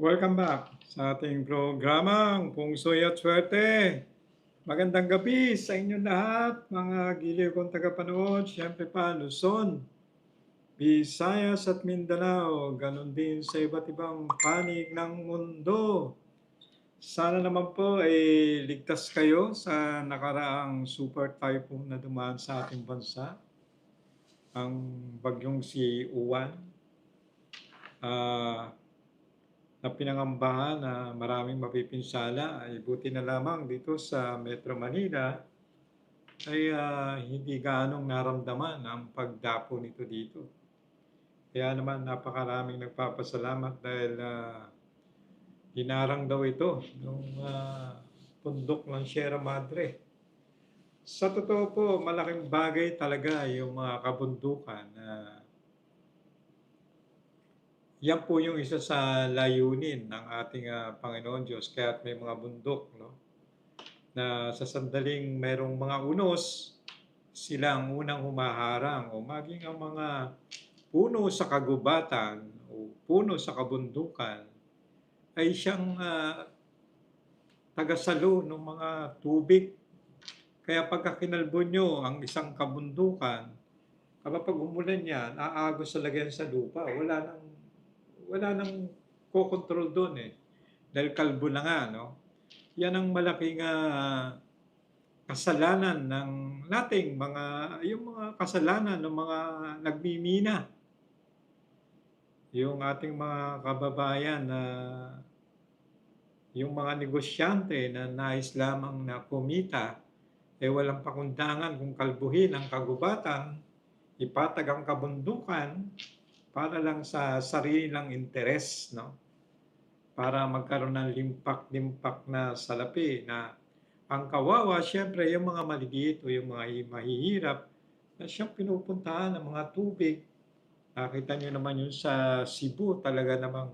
Welcome back sa ating programang Pungsoy at Swerte. Magandang gabi sa inyong lahat, mga giliw kong tagapanood, siyempre pa Luzon, Visayas at Mindanao, ganun din sa iba't ibang panig ng mundo. Sana naman po ay ligtas kayo sa nakaraang super typhoon na dumaan sa ating bansa, ang bagyong si Uwan. Ah, na pinangambahan na maraming mapipinsala ay buti na lamang dito sa Metro Manila ay ah, hindi gaanong naramdaman ang pagdapo nito dito. Kaya naman napakaraming nagpapasalamat dahil ah, hinarang daw ito ng pundok ng Sierra Madre. Sa totoo po, malaking bagay talaga yung mga kabundukan na yan po yung isa sa layunin ng ating ah, Panginoon Diyos, kaya't may mga bundok, no? Na sa sandaling merong mga unos, sila ang unang humaharang o maging ang mga puno sa kagubatan o puno sa kabundukan ay siyang ah, tagasalo ng mga tubig. Kaya pagka kinalbo nyo ang isang kabundukan, kapag umulan yan, aagos sa lagyan sa lupa. Wala nang wala nang kokontrol doon eh. Dahil kalbo na nga, no? Yan ang malaking ah, kasalanan ng nating mga, yung mga kasalanan ng mga nagmimina. Yung ating mga kababayan na yung mga negosyante na nais lamang na kumita, eh walang pakundangan kung kalbuhin ang kagubatan, ipatag ang kabundukan, para lang sa sarili lang interes, no? Para magkaroon ng limpak-limpak na salapi na ang kawawa, syempre, yung mga maliliit o yung mga mahihirap na siyang pinupuntahan ng mga tubig. Nakita niyo naman yun sa Cebu, talaga namang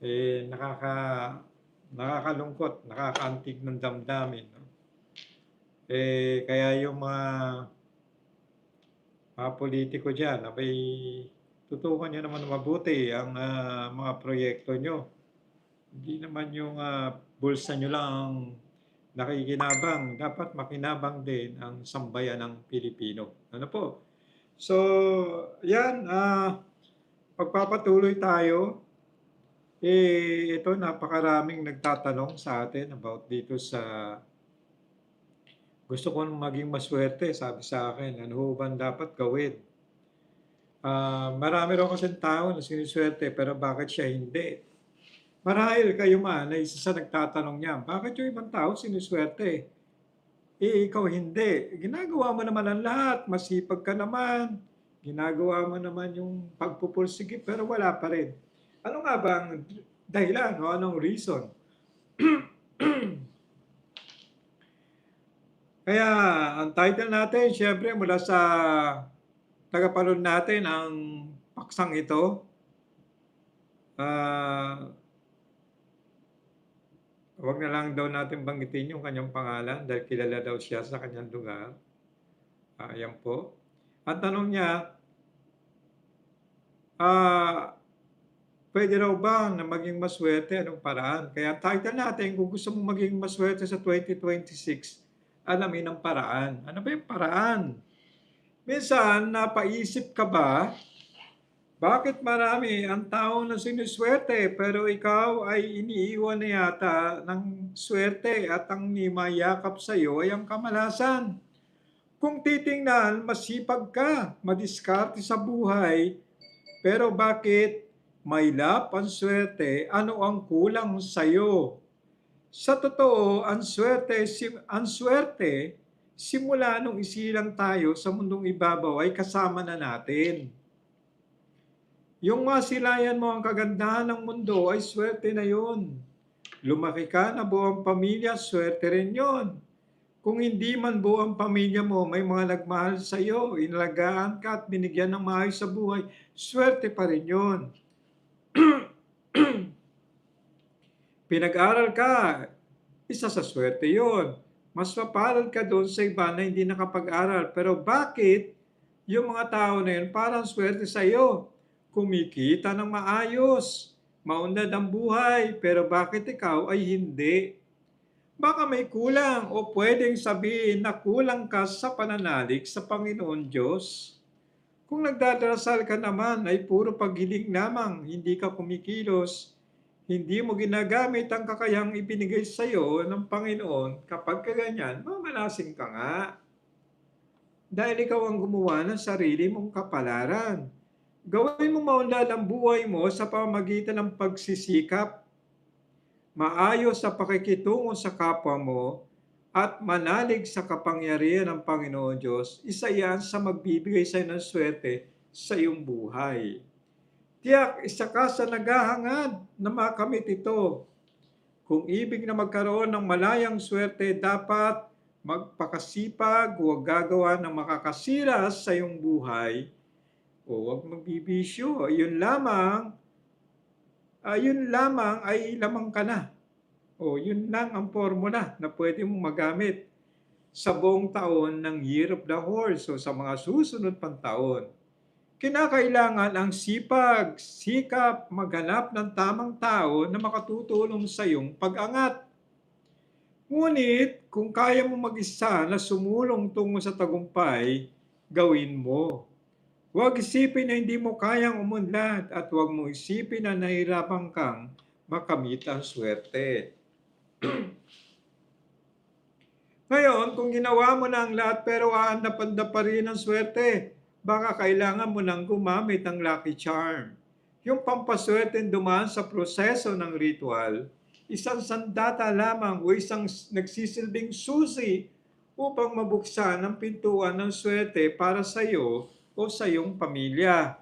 eh, nakaka, nakakalungkot, nakakaantig ng damdamin. No? Eh, kaya yung mga mga politiko dyan, abay, tutukan nyo naman mabuti ang ah, mga proyekto nyo. Hindi naman yung ah, bulsa nyo lang ang nakikinabang. Dapat makinabang din ang sambayan ng Pilipino. Ano po? So, yan. ah pagpapatuloy tayo. Eh, ito, napakaraming nagtatanong sa atin about dito sa gusto ko maging maswerte, sabi sa akin, ano ho ba dapat gawin? Ah, marami raw kasi tao na siniswerte, pero bakit siya hindi? Marahil kayo man na isa sa nagtatanong niya, bakit yung ibang tao siniswerte? Eh, ikaw hindi. Ginagawa mo naman ang lahat. Masipag ka naman. Ginagawa mo naman yung pagpupursige, pero wala pa rin. Ano nga ba ang dahilan o anong reason? Kaya ang title natin, syempre mula sa tagapanood natin ang paksang ito. Ah, wag na lang daw natin banggitin yung kanyang pangalan dahil kilala daw siya sa kanyang lugar. Ah, ayan po. Ang tanong niya, ah, pwede raw ba na maging maswerte? Anong paraan? Kaya title natin, kung gusto mong maging maswerte sa 2026, alamin ang paraan. Ano ba yung paraan? Minsan, napaisip ka ba, bakit marami ang tao na siniswerte pero ikaw ay iniiwan na yata ng swerte at ang nimayakap sa iyo ay ang kamalasan? Kung titingnan, masipag ka, madiskarte sa buhay, pero bakit may lap ang swerte, ano ang kulang sa iyo? Sa totoo, ang swerte, sim, ang swerte, simula nung isilang tayo sa mundong ibabaw ay kasama na natin. Yung masilayan mo ang kagandahan ng mundo ay swerte na yun. Lumaki ka na buong pamilya, swerte rin yun. Kung hindi man buong pamilya mo, may mga nagmahal sa iyo, inalagaan ka at binigyan ng maayos sa buhay, swerte pa rin yun. Pinag-aral ka, isa sa swerte yon. Mas mapalad ka doon sa iba na hindi nakapag-aral. Pero bakit yung mga tao na yun parang swerte sa iyo? Kumikita ng maayos, maunlad ang buhay, pero bakit ikaw ay hindi? Baka may kulang o pwedeng sabihin na kulang ka sa pananalig sa Panginoon Diyos. Kung nagdadarasal ka naman ay puro paghiling lamang, hindi ka kumikilos, hindi mo ginagamit ang kakayang ibinigay sa iyo ng Panginoon, kapag kaganyan, mamalasing ka nga. Dahil ikaw ang gumawa ng sarili mong kapalaran. Gawin mo maunlad ang buhay mo sa pamamagitan ng pagsisikap, maayos sa pakikitungo sa kapwa mo, at manalig sa kapangyarihan ng Panginoon Diyos, isa yan sa magbibigay sa ng swerte sa iyong buhay. Tiyak, isa ka sa naghahangad na makamit ito. Kung ibig na magkaroon ng malayang swerte, dapat magpakasipag, huwag gagawa ng makakasira sa iyong buhay, o huwag magbibisyo. Yun lamang, ayun lamang ay lamang ka na. O yun lang ang formula na pwede mong magamit sa buong taon ng Year of the Horse o sa mga susunod pang taon. Kinakailangan ang sipag, sikap, maghanap ng tamang tao na makatutulong sa iyong pag-angat. Ngunit kung kaya mo mag-isa na sumulong tungo sa tagumpay, gawin mo. Huwag isipin na hindi mo kayang umunlad at huwag mo isipin na nahirapan kang makamit ang swerte. Ngayon, kung ginawa mo na ang lahat pero aandap-andap pa rin ang swerte, baka kailangan mo nang gumamit ng lucky charm. Yung pampaswerte dumaan sa proseso ng ritual, isang sandata lamang o isang nagsisilbing susi upang mabuksan ang pintuan ng swerte para sa iyo o sa iyong pamilya.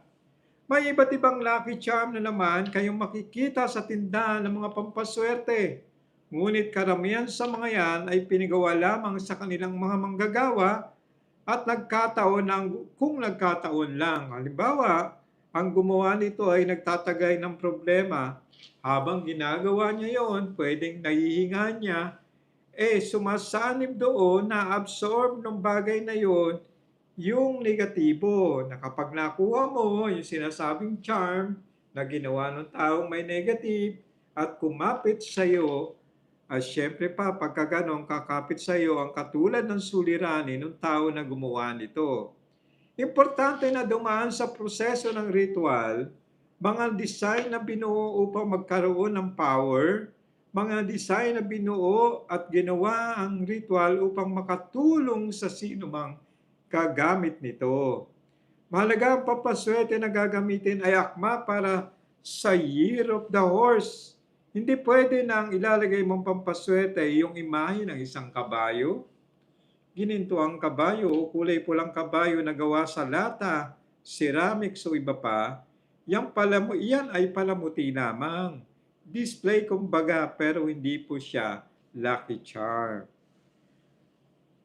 May iba't ibang lucky charm na naman kayong makikita sa tindahan ng mga pampaswerte. Ngunit karamihan sa mga yan ay pinigawa lamang sa kanilang mga manggagawa at nagkataon ng kung nagkataon lang. Halimbawa, ang gumawa nito ay nagtatagay ng problema. Habang ginagawa niya yon, pwedeng nahihinga niya, eh sumasanib doon na absorb ng bagay na yon yung negatibo. Na kapag nakuha mo yung sinasabing charm na ginawa ng taong may negative at kumapit sa iyo, at syempre pa, pagka ganon, kakapit sa iyo ang katulad ng suliranin ng tao na gumawa nito. Importante na dumaan sa proseso ng ritual, mga design na binuo upang magkaroon ng power, mga design na binuo at ginawa ang ritual upang makatulong sa sino mang gagamit nito. Mahalaga ang papaswerte na gagamitin ay akma para sa Year of the Horse hindi pwede nang ilalagay mong pampaswerte yung imahe ng isang kabayo. Gininto ang kabayo o kulay pulang kabayo na gawa sa lata, ceramics o iba pa, yan, palamu, yan ay palamuti lamang. Display kumbaga pero hindi po siya lucky charm.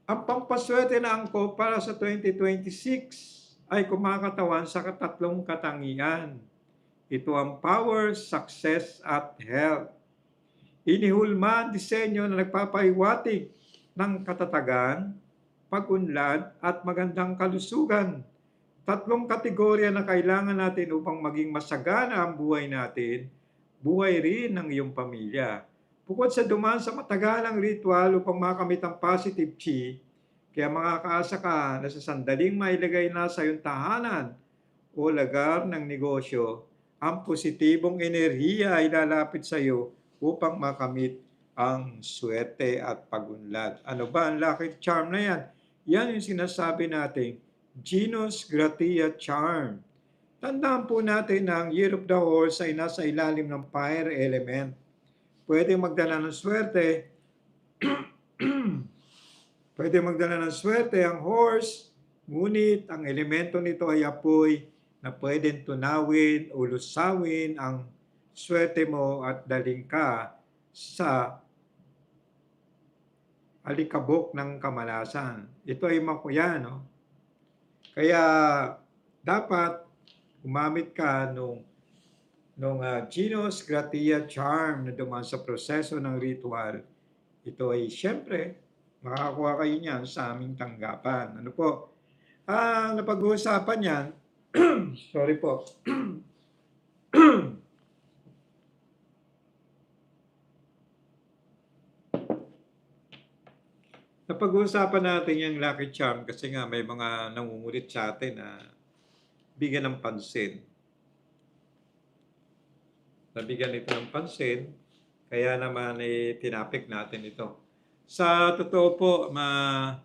Ang pampaswerte na angko para sa 2026 ay kumakatawan sa katatlong katangian ito ang power, success, at health. Inihulma ang disenyo na nagpapahiwatig ng katatagan, pag-unlad, at magandang kalusugan. Tatlong kategorya na kailangan natin upang maging masagana ang buhay natin, buhay rin ng iyong pamilya. Bukod sa dumaan sa matagalang ritual upang makamit ang positive chi, kaya makakaasa ka na sa sandaling mailagay na sa iyong tahanan o lagar ng negosyo, ang positibong enerhiya ay lalapit sa iyo upang makamit ang swerte at pagunlad. Ano ba ang lucky charm na yan? Yan yung sinasabi nating Genus Gratia Charm. Tandaan po natin na ang Year of the Horse ay nasa ilalim ng fire element. Pwede magdala ng swerte. Pwede magdala ng swerte ang horse, ngunit ang elemento nito ay apoy na pwedeng tunawin o lusawin ang swerte mo at daling ka sa alikabok ng kamalasan. Ito ay makuya, no? Kaya dapat gumamit ka nung nung uh, Genus Gratia Charm na duman sa proseso ng ritual. Ito ay siyempre makakakuha kayo niyan sa aming tanggapan. Ano po? Ah, napag-uusapan yan Sorry po. Napag-uusapan natin yung Lucky Charm kasi nga may mga nangungulit sa atin na bigyan ng pansin. Nabigyan ito ng pansin, kaya naman eh, tinapik natin ito. Sa totoo po, ma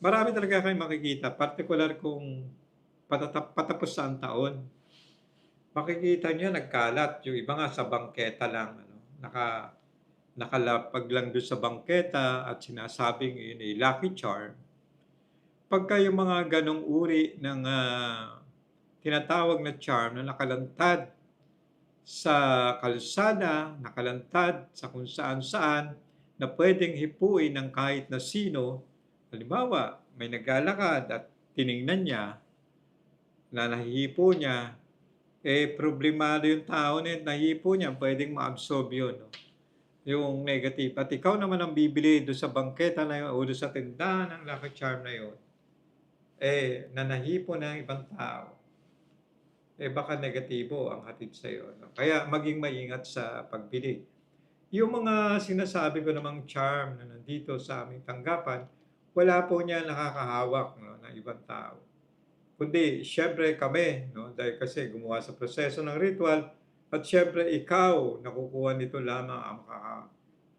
marami talaga kayong makikita, particular kung patatap, patapos sa taon. Makikita niyo nagkalat, yung iba nga sa bangketa lang, ano, naka, nakalapag lang doon sa bangketa at sinasabing yun ay lucky charm. Pagka yung mga ganong uri ng ah, tinatawag na charm na nakalantad sa kalsada, nakalantad sa kung saan-saan, na pwedeng hipuin ng kahit na sino, halimbawa, may naglalakad at tiningnan niya, na nahihipo niya, eh problemado yung tao na yun, nahihipo niya, pwedeng ma-absorb yun. No? Yung negative. At ikaw naman ang bibili doon sa bangketa na yun, o doon sa tindahan ng Lucky Charm na yun, eh, na nahipo ng ibang tao, eh baka negatibo ang hatid sa iyo. No? Kaya maging maingat sa pagbili. Yung mga sinasabi ko namang charm na nandito sa aming tanggapan, wala po niya nakakahawak no, ng ibang tao. Kundi, syempre kami, no, dahil kasi gumawa sa proseso ng ritual, at syempre ikaw, nakukuha nito lamang ang makaka,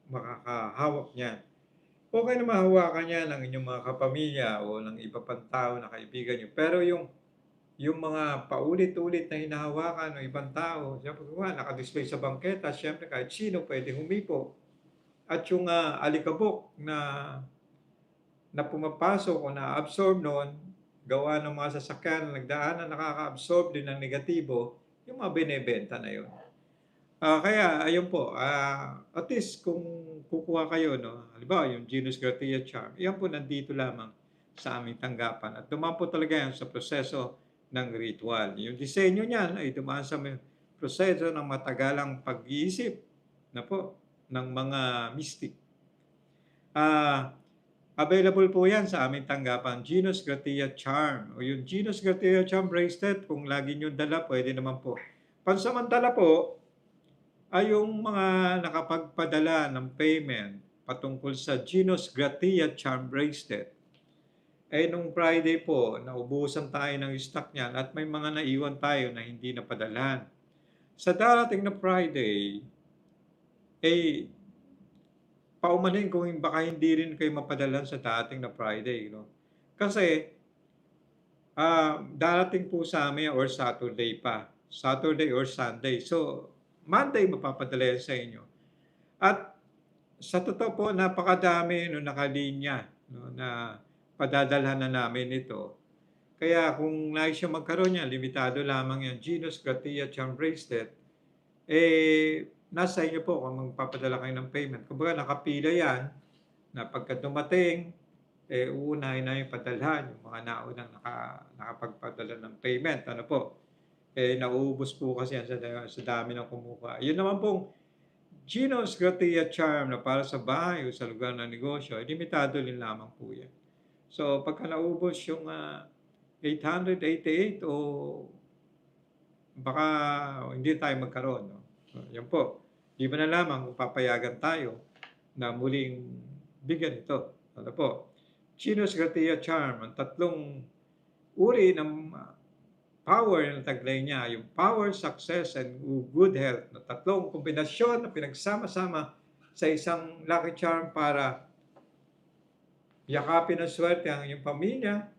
makakahawak niyan. Okay na mahawakan niya ng inyong mga kapamilya o ng iba pang tao na kaibigan niyo. Pero yung yung mga paulit-ulit na hinahawakan ng ibang tao, siyempre nga, nakadisplay sa bangketa, siyempre kahit sino pwede humipo. At yung ah, alikabok na na pumapasok o na-absorb noon, gawa ng mga sasakyan na nagdaan na nakaka-absorb din ng negatibo, yung mga binebenta na yun. Ah, kaya ayun po, ah, at least kung kukuha kayo, no, halimbawa yung Genus Gratia Charm, yan po nandito lamang sa aming tanggapan. At dumaan po talaga yan sa proseso ng ritual. Yung disenyo niyan ay dumaan sa proseso ng matagalang pag-iisip na po ng mga mystic. Ah, available po yan sa aming tanggapan, Genus Gratia Charm. O yung Genus Gratia Charm bracelet, kung lagi nyo dala, pwede naman po. Pansamantala po, ay yung mga nakapagpadala ng payment patungkol sa Genus Gratia Charm Bracelet. Eh, nung Friday po, naubusan tayo ng stock niyan at may mga naiwan tayo na hindi napadalhan. Sa darating na Friday, eh, paumanin kung baka hindi rin kayo mapadalhan sa dating na Friday. No? Kasi, ah darating po sa amin or Saturday pa. Saturday or Sunday. So, Monday mapapadala yan sa inyo. At sa totoo po, napakadami no nakalinya no, na padadalhan na namin ito. Kaya kung nais siya magkaroon niya, limitado lamang yan, Genus Gratia Charm Bracelet, eh, nasa inyo po kung magpapadala kayo ng payment. Kumbaga, nakapila yan, na pagka dumating, eh, uunahin na yung padalhan, yung mga naunang naka, nakapagpadala ng payment. Ano po? Eh, nauubos po kasi yan sa, sa dami ng kumuha. Yun naman pong Geno's Gratia Charm na para sa bahay o sa lugar ng negosyo, eh, limitado din lamang po yan. So, pagka naubos yung uh, 888 o baka hindi tayo magkaroon. No? So, yan po. Di ba na lamang kung tayo na muling bigyan ito. Ano po? Geno's Gratia Charm, ang tatlong uri ng uh, power na taglay niya, yung power, success, and good health na tatlong kombinasyon na pinagsama-sama sa isang lucky charm para yakapin ng swerte ang iyong pamilya,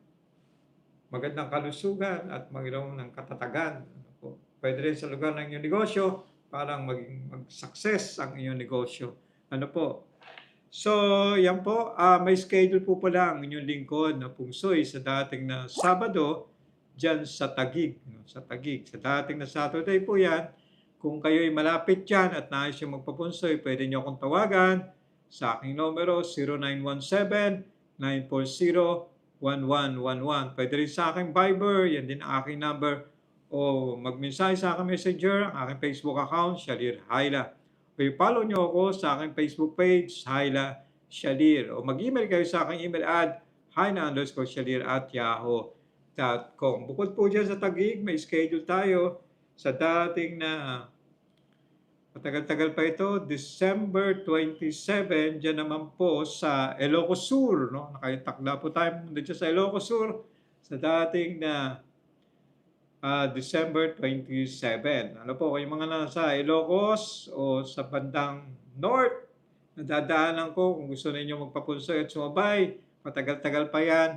magandang kalusugan at magkaroon ng katatagan. Pwede rin sa lugar ng iyong negosyo, parang maging mag-success ang iyong negosyo. Ano po? So, yan po. Uh, may schedule po pala ang inyong lingkod na pungsoy sa dating na Sabado, dyan sa Tagig. No? Sa Tagig. Sa dating na Saturday po yan. Kung kayo ay malapit dyan at nais yung magpapunsoy, pwede nyo akong tawagan sa aking numero 0917-940-1111. Pwede rin sa aking Viber, yan din ang aking number. O magmensahe sa aking messenger, ang aking Facebook account, Shalir Haila. O i-follow nyo ako sa aking Facebook page, Haila Shalir. O mag-email kayo sa aking email ad, haina underscore shalir at yahoo com. Bukod po dyan sa Tagig, may schedule tayo sa dating na Matagal-tagal pa ito, December 27, diyan naman po sa Ilocos Sur, no? Nakatakda po tayo dito sa Ilocos Sur sa dating na ah, December 27. Ano po, yung mga nasa Ilocos o sa bandang North, nadadaanan ko kung gusto ninyo magpapunso at sumabay, matagal-tagal pa yan.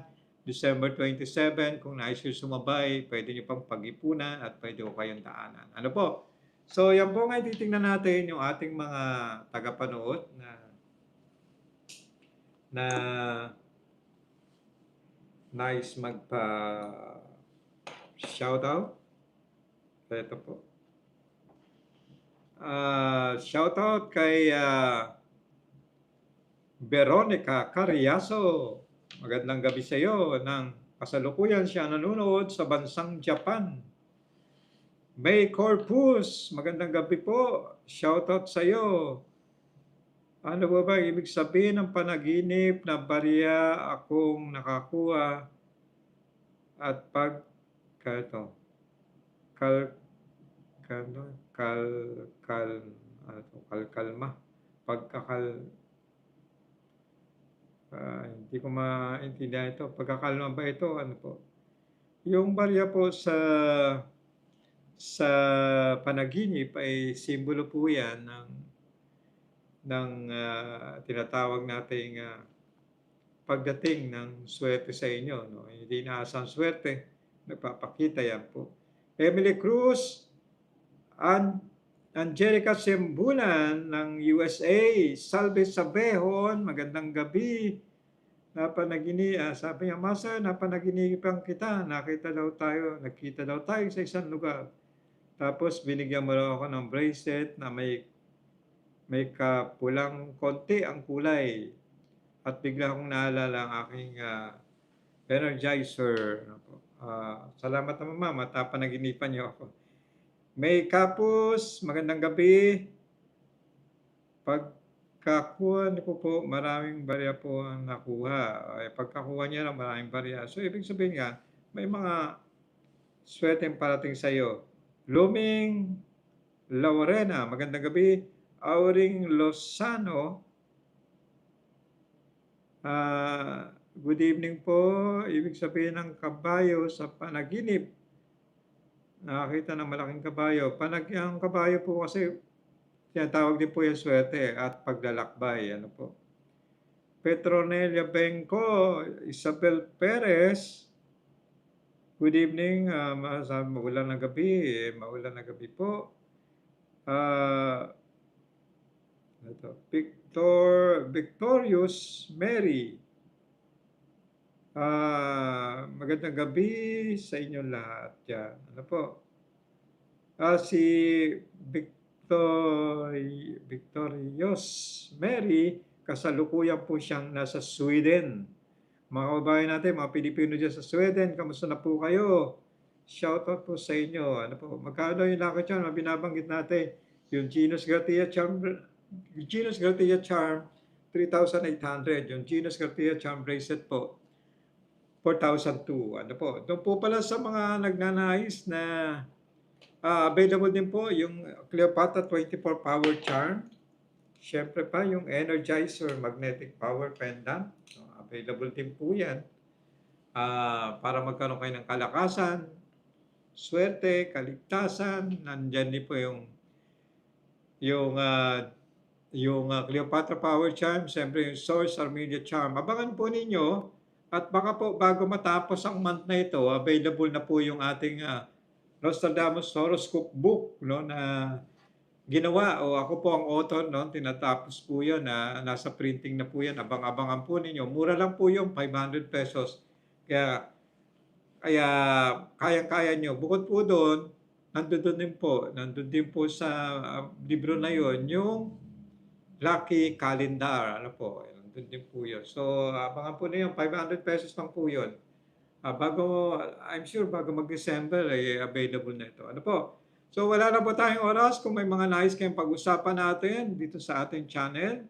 December 27, kung nais nyo sumabay, pwede nyo pang pag-ipunan at pwede ko kayong daanan. Ano po? So, yan po nga titingnan natin yung ating mga tagapanood na na nice magpa shoutout. Ito po. Ah, shoutout kay ah, Veronica Cariaso. Magandang gabi sa iyo. Nang kasalukuyan siya nanonood sa bansang Japan. May Corpus, magandang gabi po. Shoutout sa iyo. Ano ba ba ibig sabihin ng panaginip na barya akong nakakuha at pag kato kal kal kal kal ano to, kalkalma pagkakal ah, hindi ko maintindihan ito. Pagkakalma ba ito? Ano po? Yung barya po sa sa panaginip ay simbolo po yan ng ng ah, tinatawag nating ah, pagdating ng swerte sa inyo. No? Hindi inaasang swerte, nagpapakita yan po. Emily Cruz, An Angelica Sembulan ng USA, Salve Sabehon, magandang gabi. Napanagini, ah, sabi niya, Master, napanaginipan kita. Nakita daw tayo, nakita daw tayo sa isang lugar. Tapos binigyan mo raw ako ng bracelet na may may kapulang konti ang kulay. At bigla akong naalala ang aking ah, energizer. Ah, salamat naman mama, tapanaginipan niyo ako. May kapus, magandang gabi. Pagkakuha niyo po maraming barya po ang nakuha. Ay, pagkakuha niya lang, maraming barya. So, ibig sabihin nga, may mga swerte parating sa iyo. Luming Laurena, magandang gabi. Auring Lozano, ah, good evening po. Ibig sabihin ng kabayo sa panaginip. Nakakita ng malaking kabayo. Panag ang kabayo po kasi tinatawag din po yung swerte at paglalakbay. Ano po? Petronelia Benco, Isabel Perez, good evening. Uh, maulan na gabi. Maulan na gabi po. Ah, ito, Victor, Victorious Mary. Ah, magandang gabi sa inyong lahat. Yan. Ano po? Ah, si Victor, Victorious Mary, kasalukuyan po siyang nasa Sweden. Mga kababayan natin, mga Pilipino dyan sa Sweden, kamusta na po kayo? Shoutout po sa inyo. Ano po? Magkano yung lakot yan? Binabanggit natin. Yung Genus Garcia Charm, Genus Garcia Charm, 3,800. Yung Genus Garcia Charm bracelet po, 4,002. Ano po? Doon po pala sa mga nagnanais na ah, available din po yung Cleopatra 24 Power Charm. Siyempre pa yung Energizer Magnetic Power Pendant. So, available din po yan. Ah, para magkaroon kayo ng kalakasan, swerte, kaligtasan. Nandyan din po yung yung ah, yung ah, Cleopatra Power Charm, siyempre yung Source Armedia Charm. Abangan po ninyo at baka po bago matapos ang month na ito, available na po yung ating ah, Nostradamus Horoscope Book no, na ginawa o ako po ang author no, tinatapos po yun na nasa printing na po yan. Abang-abangan po ninyo. Mura lang po yung 500 pesos. Kaya kaya kaya-kaya nyo. Bukod po doon, nandun din po, nandun din po sa ah, libro na yon yung Lucky Calendar. Ano po, nandun din po yun. So, abangan po ninyo, 500 pesos lang po yun. Ah, bago, I'm sure bago mag-December ay available na ito. Ano po? So, wala na po tayong oras. Kung may mga nais kayong pag-usapan natin dito sa ating channel,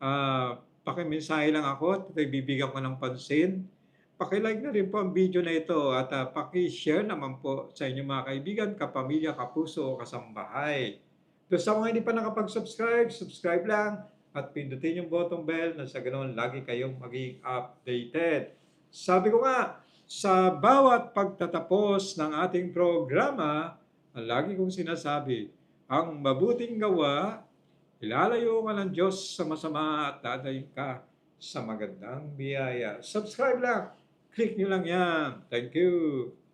ah, pakimensahe lang ako at bibigyan ko ng pansin. Pakilike na rin po ang video na ito at uh, paki-share naman po sa inyong mga kaibigan, kapamilya, kapuso o kasambahay. Doon sa mga hindi pa nakapag-subscribe, subscribe lang at pindutin yung button bell na sa ganoon lagi kayong maging updated. Sabi ko nga, sa bawat pagtatapos ng ating programa, ang lagi kong sinasabi, ang mabuting gawa, ilalayo ka ng Diyos sa masama at dadayin ka sa magandang biyaya. Subscribe lang. Click nyo lang yan. Thank you.